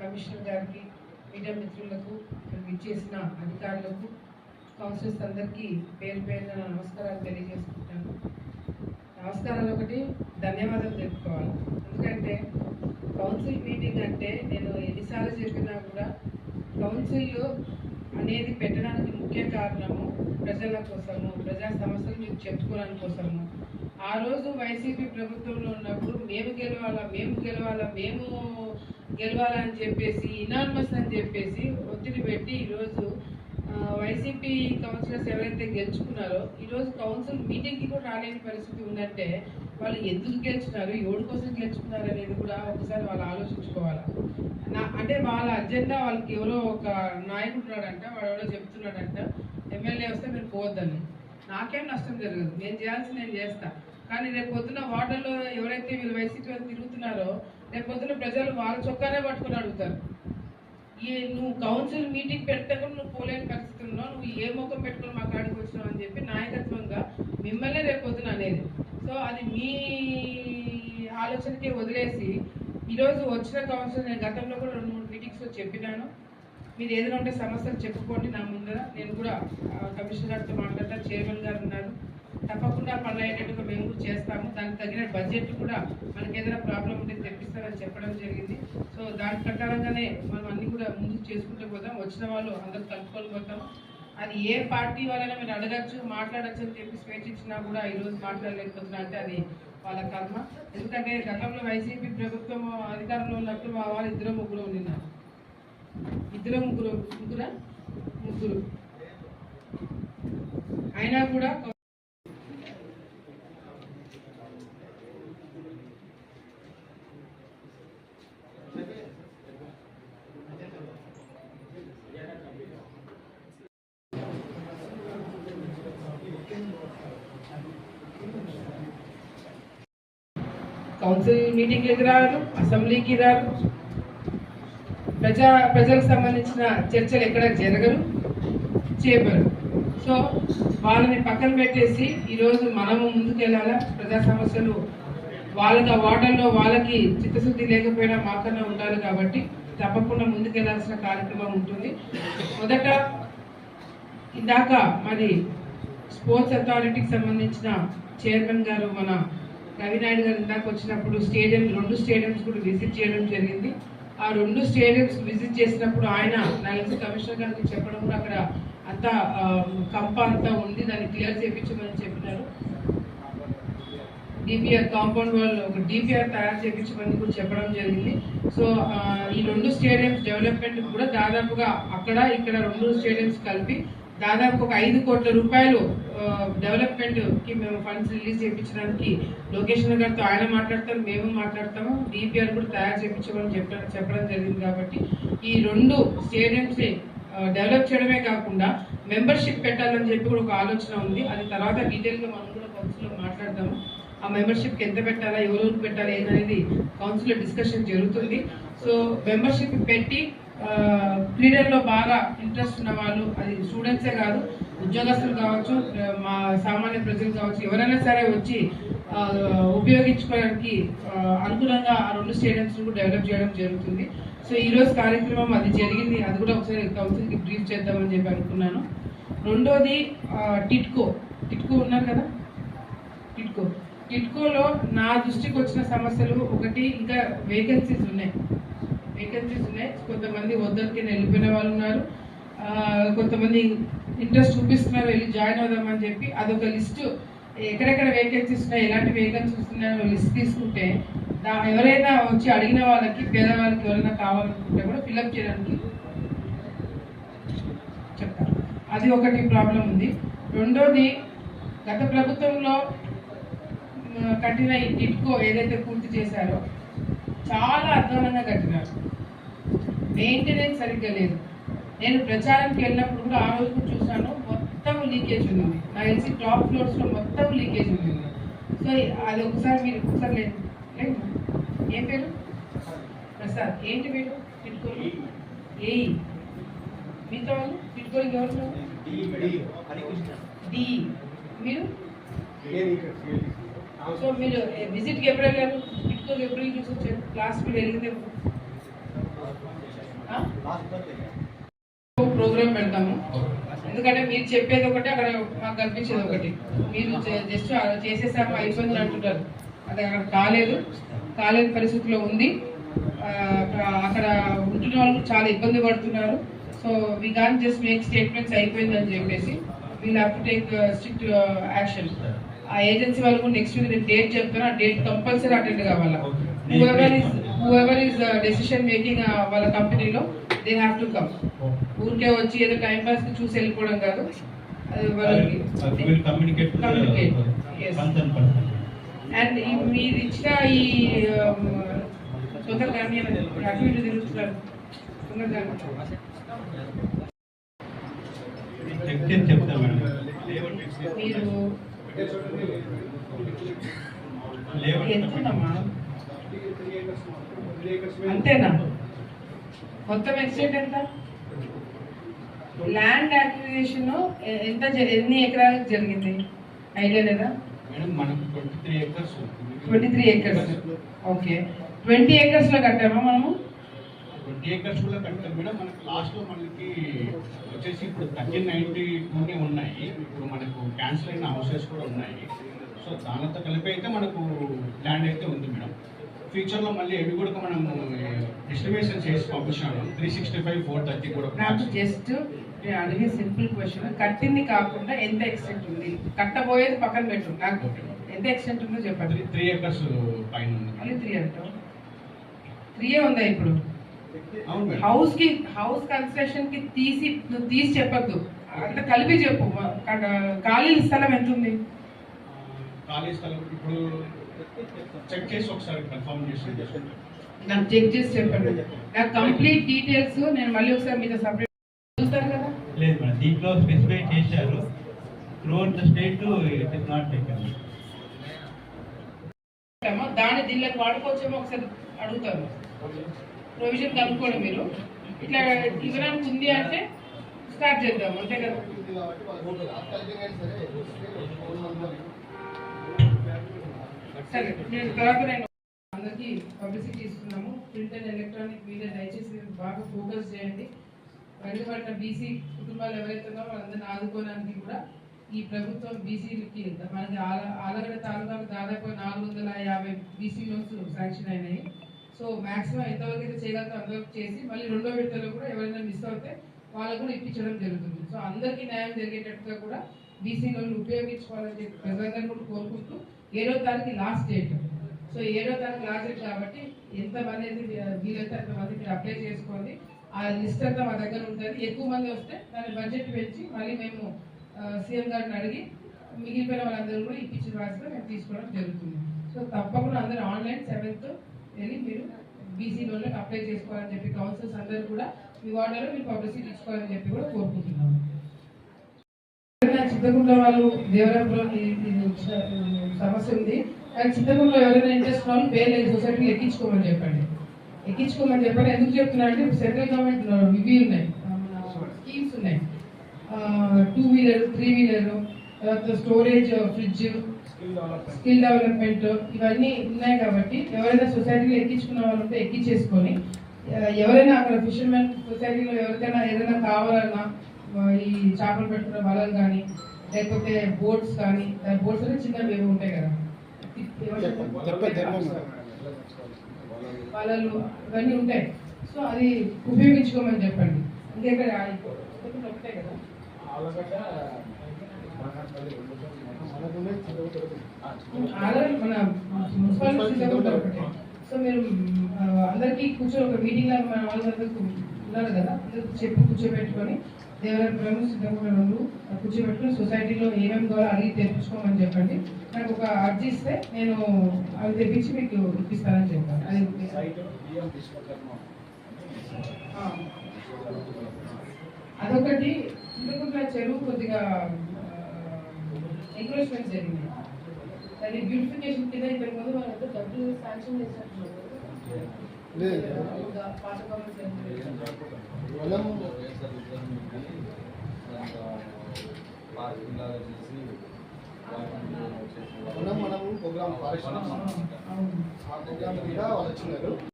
Commissioner గారికి media మిత్రులకు ఇచ్చేసిన అధికారులకు కౌన్సిలర్స్ అందరికీ పేరు పేరున నమస్కారాలు తెలియజేసుకుంటాను. నమస్కారాలు ఒకటి ధన్యవాదాలు తెలుపుకోవాలి. ఎందుకంటే కౌన్సిల్ మీటింగ్ అంటే నేను ఎన్నిసార్లు చెప్పినా కూడా కౌన్సిల్ అనేది పెట్టడానికి ముఖ్య కారణము ప్రజల కోసము ప్రజా సమస్యలు మీకు చెప్పుకోవడానికి కోసము. ఆ రోజు వైసీపీ ప్రభుత్వంలో ఉన్నప్పుడు మేము గెలవాలా మేము గెలవాలా మేము గెలవాలని చెప్పేసి ఇనానమస్ అని చెప్పేసి ఒత్తిడి పెట్టి ఈరోజు వైసీపీ కౌన్సిలర్స్ ఎవరైతే గెలుచుకున్నారో ఈరోజు కౌన్సిల్ మీటింగ్కి కూడా రాలేని పరిస్థితి ఉందంటే వాళ్ళు ఎందుకు గెలుచున్నారు ఎవరి కోసం గెలుచుకున్నారు అనేది కూడా ఒకసారి వాళ్ళు ఆలోచించుకోవాలి? నా అంటే వాళ్ళ అజెండా వాళ్ళకి ఎవరో ఒక నాయకుడు ఉన్నాడంట వాడు ఎవరో చెప్తున్నాడంట ఎమ్మెల్యే వస్తే మీరు పోవద్దని. నాకేం నష్టం జరగదు. నేను చేయాల్సి నేను చేస్తాను కానీ రేపు పొద్దున వార్డులో ఎవరైతే వీళ్ళు వైసీపీ వాళ్ళు తిరుగుతున్నారో రేపు పొద్దున ప్రజలు వాళ్ళ చొక్కానే పట్టుకొని అడుగుతారు. ఈ నువ్వు కౌన్సిల్ మీటింగ్ పెడితే కూడా నువ్వు పోలేని పరిస్థితి ఉన్నావు నువ్వు ఏ ముఖం పెట్టుకొని మా కాడికి వచ్చినావు అని చెప్పి నాయకత్వంగా మిమ్మల్ని రేపు పొద్దున అనేది. సో అది మీ ఆలోచనకే వదిలేసి ఈరోజు వచ్చిన కౌన్సిల్ నేను గతంలో కూడా రెండు మూడు మీటింగ్స్ చెప్పినాను. మీరు ఏదైనా ఉంటే సమస్యలు చెప్పుకోండి నా ముందర. నేను కూడా కమిషనర్ గారితో మాట్లాడతా చైర్మన్ గారు ఉన్నారు. తప్పకుండా పనులు అయ్యేటట్టుగా మేము కూడా చేస్తాము. దానికి తగిన బడ్జెట్ కూడా మనకి ఏదైనా ప్రాబ్లం ఉంటే తెప్పిస్తారని చెప్పడం జరిగింది. సో దాని ప్రకారంగానే మనం అన్ని కూడా ముందుకు చేసుకుంటూ పోతాం వచ్చిన వాళ్ళు అందరూ కలుపుకొని పోతాం అది ఏ పార్టీ వాళ్ళైనా మీరు అడగచ్చు మాట్లాడచ్చు అని చెప్పి స్వేచ్ఛ ఇచ్చినా కూడా ఈరోజు మాట్లాడలేకపోతున్నా అంటే అది వాళ్ళ కర్మ. ఎందుకంటే గతంలో వైసీపీ ప్రభుత్వం అధికారంలో ఉన్నప్పుడు మా వాళ్ళు ఇద్దరు ముగ్గురు ఉండినారు. ఇద్దరు ముగ్గురు ముగ్గురా? ముగ్గురు. అయినా కూడా కౌన్సిల్ మీటింగ్లకి రారు అసెంబ్లీకి రారు. ప్రజా ప్రజలకు సంబంధించిన చర్చలు ఎక్కడ జరగరు చేయబరు సో వాళ్ళని పక్కన పెట్టేసి ఈరోజు మనము ముందుకెళ్ళాలా? ప్రజా సమస్యలు వాళ్ళకి ఆ వార్డుల్లో వాళ్ళకి చిత్తశుద్ధి లేకపోయినా మాకన్నా ఉండాలి కాబట్టి తప్పకుండా ముందుకెళ్ళాల్సిన కార్యక్రమం ఉంటుంది. మొదట ఇందాక మరి స్పోర్ట్స్ అథారిటీకి సంబంధించిన చైర్మన్ గారు మన రవినాయుడు గారు ఇందాక వచ్చినప్పుడు స్టేడియం రెండు స్టేడియంస్ కూడా విజిట్ చేయడం జరిగింది. ఆ రెండు స్టేడియంస్ విజిట్ చేసినప్పుడు ఆయన నైన్స్ కమిషనర్ గారికి చెప్పడం కూడా అక్కడ అంతా కంప అంతా ఉంది. దాన్ని క్లియర్ చేయించమని చెప్పినారు. డిపిఆర్ కాంపౌండ్ వాళ్ళు ఒక డిపిఆర్ తయారు చేయించమని కూడా చెప్పడం జరిగింది. సో ఈ రెండు స్టేడియంస్ డెవలప్మెంట్ కూడా దాదాపుగా అక్కడ ఇక్కడ రెండు స్టేడియంస్ కలిపి దాదాపు ఒక ఐదు కోట్ల రూపాయలు డెవలప్మెంట్కి మేము ఫండ్స్ రిలీజ్ చేయించడానికి లొకేషన్ గారితో ఆయన మాట్లాడతారు మేము మాట్లాడతాము డిపిఆర్ కూడా తయారు చేయించమని చెప్పడం చెప్పడం జరిగింది కాబట్టి ఈ రెండు స్టేడియంస్ డెవలప్ చేయడమే కాకుండా మెంబర్షిప్ పెట్టాలని చెప్పి కూడా ఒక ఆలోచన ఉంది. అది తర్వాత డీటెయిల్గా మనం కూడా కౌన్సిల్లో మాట్లాడదాము. ఆ మెంబర్షిప్కి ఎంత పెట్టాలా ఎవరెవరికి పెట్టాలా ఏదనేది కౌన్సిల్లో డిస్కషన్ జరుగుతుంది. సో మెంబర్షిప్ పెట్టి క్రీడల్లో బాగా ఇంట్రెస్ట్ ఉన్న వాళ్ళు అది స్టూడెంట్సే కాదు ఉద్యోగస్తులు కావచ్చు మా సామాన్య ప్రజలు కావచ్చు ఎవరైనా సరే వచ్చి ఉపయోగించుకోవడానికి అనుకూలంగా ఆ రెండు స్టేడియంస్ కూడా డెవలప్ చేయడం జరుగుతుంది. సో ఈరోజు కార్యక్రమం అది జరిగింది అది కూడా ఒకసారి కౌన్సిల్కి బ్రీఫ్ చేద్దామని చెప్పి అనుకున్నాను. రెండోది టిట్కో. టిట్కో ఉన్నారు కదా? టిట్కో. టిట్కోలో నా దృష్టికి వచ్చిన సమస్యలు ఒకటి ఇంకా వేకెన్సీస్ ఉన్నాయి. వేకెన్సీస్ ఉన్నాయి కొంతమంది వద్దరికి వెళ్ళిపోయిన వాళ్ళు ఉన్నారు. కొంతమంది ఇంట్రెస్ట్ చూపిస్తున్నారు వెళ్ళి జాయిన్ అవుదామని చెప్పి. అదొక లిస్టు. ఎక్కడెక్కడ వేకెన్సీస్ ఉన్నాయి ఎలాంటి వేకెన్సీస్ ఉన్నాయో లిస్ట్ తీసుకుంటే దా ఎవరైనా వచ్చి అడిగిన వాళ్ళకి పేదవాళ్ళకి ఎవరైనా కావాలనుకుంటే కూడా ఫిల్అప్ చేయడానికి చెప్తారు. అది ఒకటి ప్రాబ్లం ఉంది. రెండోది గత ప్రభుత్వంలో కట్టిన ఈ ఏదైతే పూర్తి చేశారో చాలా అధ్వానంగా కట్టినారు. మెయింటెనెన్స్ సరిగ్గా లేదు. నేను ప్రచారానికి వెళ్ళినప్పుడు కూడా ఆ రోజు కూడా చూసాను మొత్తం లీకేజ్ ఉంది నాకు తెలిసి టాప్ ఫ్లోర్స్లో మొత్తం లీకేజ్ ఉంది సో అది ఒకసారి మీరు ఒకసారి లేదు లేదు ఏం పేరు? ప్రసాద్. ఏంటి మీరు టిట్కో ఏఈ. మీతో వాళ్ళు? టిట్కోకి ఎవరు డి మీరు? సో మీరు విజిట్కి ఎప్పుడు వెళ్ళారు? తో ఎప్పుడు చూసి వచ్చారు క్లాస్ మీరు వెళ్ళింది ప్రోగ్రామ్ పెడతాము. ఎందుకంటే మీరు చెప్పేది ఒకటి అక్కడ మాకు కనిపించేది ఒకటి. మీరు జస్ట్ చేసేసాము అయిపోయింది అంటుంటారు. అది అక్కడ కాలేదు. కాలేని పరిస్థితిలో ఉంది. అక్కడ ఉంటున్న వాళ్ళు చాలా ఇబ్బంది పడుతున్నారు. So we can just make statements అయిపోయిందని చెప్పేసి వీళ్ళు have to take strict action ఆ ఏజెన్సీ వాళ్ళకు నెక్స్ట్ వీక్ నేను డేట్ చెప్తాను. ఆ డేట్ కంపల్సరీ అటెండ్ కావాలా? Whoever is whoever is decision making వాళ్ళ కంపెనీలో దే హ్యావ్ టు కమ్ ఊరికే వచ్చి ఏదో టైం పాస్ చూసి వెళ్ళిపోవడం కాదు. అది వాళ్ళకి. అండ్ మీరు ఇచ్చిన ఈ um, తొందరగా అటు తిరుగుతున్నారు. చేసి చెప్తాం మేడం. మీరు అంతేనా? మొత్తం ఎక్స్టెంట్ ఎంత? ల్యాండ్ అక్విజిషన్ ఎంత ఎన్ని ఎకరాలకు జరిగింది? ఐడియా లేదా? Twenty three acres okay. Twenty ఏకర్స్లో కట్టామా మనము? ట్వంటీ ఎకర్స్ కూడా కట్టారు మేడం మనకు లాస్ట్లో మనకి వచ్చేసి ఇప్పుడు థర్టీన్ నైన్టీ టూనే ఉన్నాయి. ఇప్పుడు మనకు క్యాన్సిల్ అయిన హౌసెస్ కూడా ఉన్నాయి. సో దానితో కలిపి అయితే మనకు ల్యాండ్ అయితే ఉంది మేడం. ఫ్యూచర్లో మళ్ళీ ఎవి కూడా మనం ఎస్టిమేషన్ చేసి పంపించాము. Three sixty five four thirty కూడా నాకు జస్ట్ నేను అడిగే సింపుల్ క్వశ్చన్ కట్టింది కాకుండా ఎంత ఎక్స్టెంట్ ఉంది? కట్టబోయేది పక్కన పెట్టు. నాకు ఎంత ఎక్స్టెంట్ ఉందో చెప్పండి. త్రీ ఎకర్స్ పైన ఉంది త్రీ అంటావు త్రీ ఉందా ఇప్పుడు? హౌస్కి హౌస్ కన్స్ట్రక్షన్కి తీసి నువ్వు తీసి చెప్పద్దు. అంత కలిపి చెప్పు. ఖాళీ స్థలం ఎంత ఉంది ఖాళీ స్థలం ఇప్పుడు చెక్ చేసి ఒకసారి కన్ఫర్మ్ చేసి నాకు చెక్ చేసి చెప్పండి. నాకు కంప్లీట్ డీటెయిల్స్ నేను మళ్ళీ ఒకసారి మీతో సపరేట్ చూస్తారు కదా? లేదు మేడం దీంట్లో స్పెసిఫై చేశారు. Throughout the state it is not taken ఏమో దాని దీనిలోకి వాడుకోవచ్చేమో ఒకసారి అడుగుతాను ప్రొవిజన్ కనుక్కోండి మీరు. ఇట్లా ఇవ్వడానికి ఉంది అంటే స్టార్ట్ చేద్దాం అంతే కదా? సరే నేను తర్వాత నేను అందరికీ పబ్లిసిటీ ఇస్తున్నాము ప్రింట్ అండ్ ఎలక్ట్రానిక్ మీద దయచేసి బాగా ఫోకస్ చేయండి. వెనుకబడిన బీసీ కుటుంబాలు ఎవరైతే ఉన్నారో వాళ్ళందరినీ ఆదుకోవడానికి కూడా ఈ ప్రభుత్వం బీసీలకి మనకి ఆల ఆలగడ తాలూకాకు దాదాపు నాలుగు వందల యాభై బీసీ లోన్స్ శాంక్షన్ అయినాయి. సో మాక్సిమం ఎంతవరకు అయితే చేయగలుగుతా అంతవరకు చేసి మళ్ళీ రెండో విడతలో కూడా ఎవరైనా మిస్ అవుతే వాళ్ళకు కూడా ఇప్పించడం జరుగుతుంది. సో అందరికీ న్యాయం జరిగేటట్టుగా కూడా బీసీ లోన్లు ఉపయోగించుకోవాలని చెప్పి ప్రజలందరూ కూడా కోరుకుంటూ ఏడో తారీఖు లాస్ట్ డేట్ సో ఏడో తారీఖు లాస్ట్ డేట్ కాబట్టి ఎంతమంది అయితే వీలైతే అంతమంది మీరు అప్లై చేసుకోండి. ఆ లిస్ట్ అంతా మా దగ్గర ఉంటుంది. ఎక్కువ మంది వస్తే దాని బడ్జెట్ పెంచి మళ్ళీ మేము సీఎం గారిని అడిగి మిగిలిపోయిన వాళ్ళందరూ కూడా ఇప్పించిన రాసిలో మేము తీసుకోవడం జరుగుతుంది. సో తప్పకుండా అందరూ ఆన్లైన్ సెవెంత్ వెళ్ళి మీరు బీసీ లోన్లకు అప్లై చేసుకోవాలని చెప్పి కౌన్సిల్స్ అందరూ కూడా మీ వార్డులో మీరు పబ్లిసిటీ ఇచ్చుకోవాలని చెప్పి కూడా కోరుకుంటున్నాము. ఎవరైనా చిత్తగుండ వాళ్ళు దేవరంలో సమస్య ఉంది. కానీ చిత్తగుండలో ఎవరైనా ఇంట్రెస్ట్ వాళ్ళు పేర్లు సొసైటీలో ఎక్కించుకోమని చెప్పండి. ఎక్కించుకోమని చెప్పండి. ఎందుకు చెప్తున్నా అంటే సెంట్రల్ గవర్నమెంట్ ఇవి ఉన్నాయి. స్కీమ్స్ ఉన్నాయి. టూ వీలర్ త్రీ వీలర్ తర్వాత స్టోరేజ్ ఫ్రిడ్జ్ స్కిల్ డెవలప్మెంట్ ఇవన్నీ ఉన్నాయి కాబట్టి ఎవరైనా సొసైటీలో ఎక్కించుకున్న వాళ్ళు ఉంటే ఎక్కించేసుకొని ఎవరైనా అక్కడ ఫిషర్మెన్ సొసైటీలో ఎవరికైనా ఏదైనా కావాలన్నా ఈ చేపలు పెట్టుకున్న వలలు కానీ లేకపోతే బోట్స్ కానీ బోట్స్ అంటే చిన్నవి ఏవి ఉంటాయి కదా. వలలు ఇవన్నీ ఉంటాయి. సో అది ఉపయోగించుకోమని చెప్పండి. ఇంకెక్కడ ఒకటే కదా ఆల్రెడీ మన మున్సిపాలిటీ సిద్ధంగా ఒకటే సో మీరు అందరికీ కూర్చొని ఒక మీటింగ్ లాగా మన వాళ్ళందరికీ ఉన్నారు కదా అందరికి చెప్పి కూర్చోబెట్టుకొని దేవరపురం సిద్ధంగా రెండు సొసైటీలో ఏమేమి ద్వారా అడిగి తెప్పించుకోమని చెప్పండి నాకు ఒక అర్జీ ఇస్తే నేను అవి తెప్పించి మీకు ఇప్పిస్తానని చెప్పాను అది అదొకటి ఇంకొక చెరువు కొద్దిగా ఎంక్రోచ్మెంట్ జరిగింది. అది బ్యూటిఫికేషన్ కింద ఇంతకు ముందు ఎంతో డబ్బులు శాంక్షన్ గవర్నమెంట్ మనం మనం ప్రోగ్రామ్ ఫారెస్ట్ ఆ ప్రోగ్రామ్ మీద వాళ్ళు వచ్చినారు